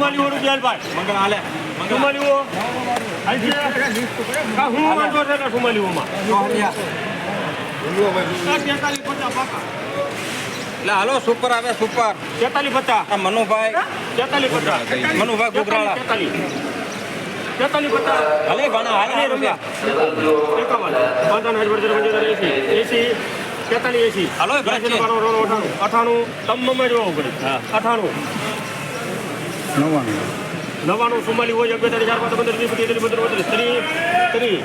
સુમાલીઓ રૂપિયાલભાઈ મંગળ હાલે. સુમાલીઓ હું વાંધો છે ને સુમાલીઓમાં તેતાલીસ પચાસ પાકા એટલે હાલો સુપર આવે સુપર તેતાલીસ પચાસ મનુભાઈ તેતાલીસ પચાસ મનુભાઈ ગુગરાળા તેતાલીસ પચાસ હાલે ઘણા હાલે રૂપિયા એકાવન પાંચાવન હજાર પંચોતેર એસી એસી તેતાલીસ એસી હાલો. અઠાણું અઠાણું જોવું પડે અઠાણું નવાણું ચુમ્માલીસ હોય અગિયાર ચાર પાંચ પંદર, વીસ, પચીસ ત્રીસ પંદર બત્રીસ ત્રીસ. ત્રીસ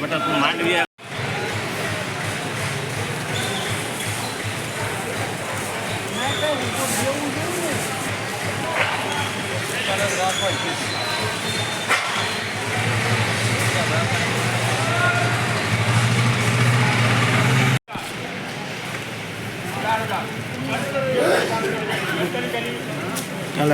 બેટા, તું માંડવી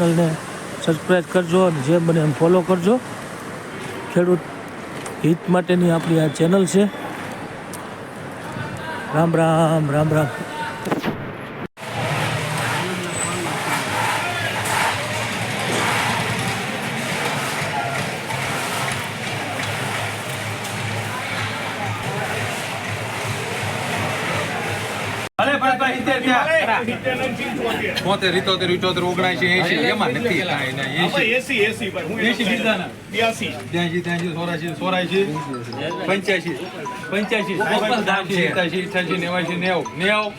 ચેનલને સબસ્ક્રાઈબ કરજો અને જે એમ ફોલો કરજો. ખેડૂત હિત માટેની આપણી આ ચેનલ છે. રામ રામ રામ રામ. સિત્તેર થયા બોતેર ઇતોતેર ઇઠોતેર ઓગણસી એસી એમાં નથી એસી એસી બીજાના બ્યાસી ત્યાંસી પંચ્યાસી પંચ્યાસી સત્યાસી અઠ્યાસી નેવાસી નેવું નેવું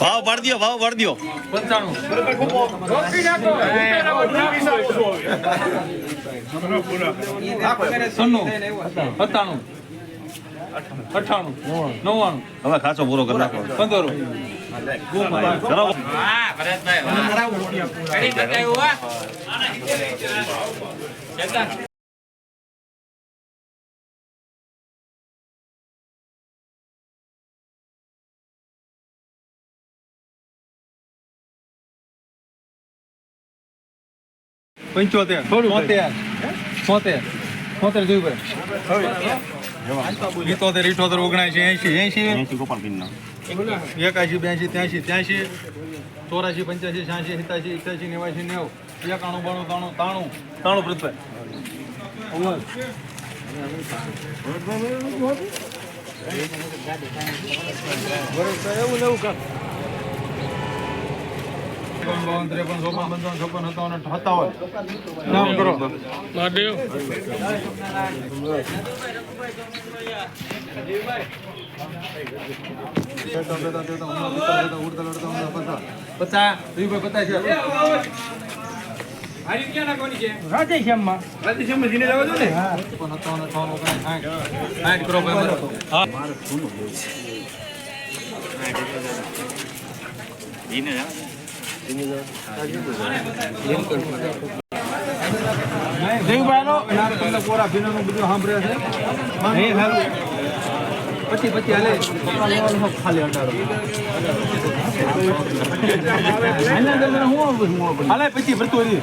ભાવ પાડી દો ભાવ પાડી દો પંચાણું સત્તાણું અઠ્ઠાણું નવ્વાણું હવે ખાસો પૂરો કરી નાખો. પંદર. કરાવો પંચોતેર. તોતેર તોતેર તોતેર જોયું ભાઈ ઇતોતેર ઇઠોતેર ઓગણસી એસી એસી એસી ગોપાલ એકાશી બ્યાસી ત્યાંસી ત્યાસી ચોરાશી પંચ્યાસી છ્યાસી સિત્યાસી અઠ્યાસી નેવાસી નેવું. એકાણું બાણું તાણું તાણું તાણું પૃથ્વી. બાવન ત્રેપન ચોપન પંચાવન છપ્પન સત્તાવન સત્તાવન નામ કરો પચાસ પચાસ રાધેશ્યામમાં જયભાઈનો તમને કોરા ભીનાનું બધું સાંભળે છે પછી પછી હાલે ખાલી અઢાર હાલે પછી ભરતું હરી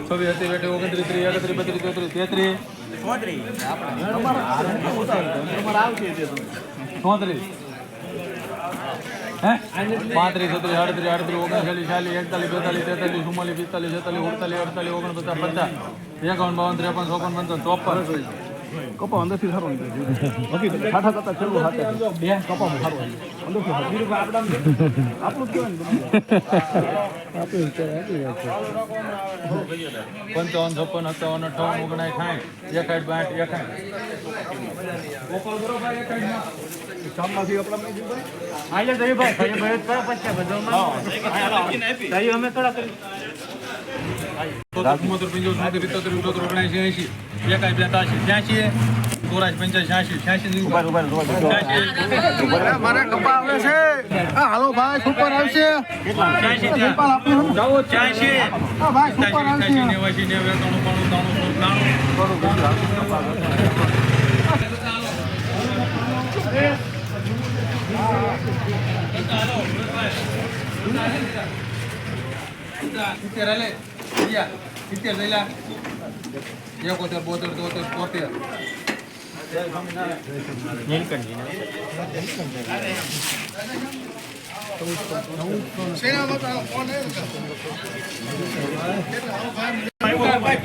છવ્વીસ હતી બેઠી ઓગણત્રીસ ત્રીસ એકત્રીસ બત્રીસ ચોત્રીસ તેત્રીસ ચોત્રીસ. પાંત્રીસ, છત્રીસ, આડત્રીસ આડત્રીસ, ઓગણચાલીસ, ચાલીસ, એકતાલીસ, બેતાલીસ, તેતાલીસ, ચુમ્માલીસ, પિસ્તાલીસ, છેતાલીસ, ઉડતાલીસ, અડતાલીસ, ઓગણપચાસ, પચાસ, એકાવન, બાવન, ત્રેપન, ચોપન, પંચાવન, ચોપન. કપા અંદરથી સારો બાકી સાઠા કરતા છેલ્લું હાથે કપામાં સારું અંદરથી આપણું પંચાવન છપ્પન સત્તાવન અઠાવન ઓગણાય સાઠ એકાઠ બાઠ એકાઠ અમે થોડા કરી એકાઈ બેતાસી ત્યાંસી ચોરાસી પંચ્યાસી છ્યાસી છ્યાસી મારા કપા આવે છે હાલો ભાઈ સુપર આવશે છ્યાસી નેવાસી નેવું ત્રાણું સિત્તેર હાલે સિત્તેર થયેલા એકોતેર બોતેર તોતેર તોતેર આવ્યો?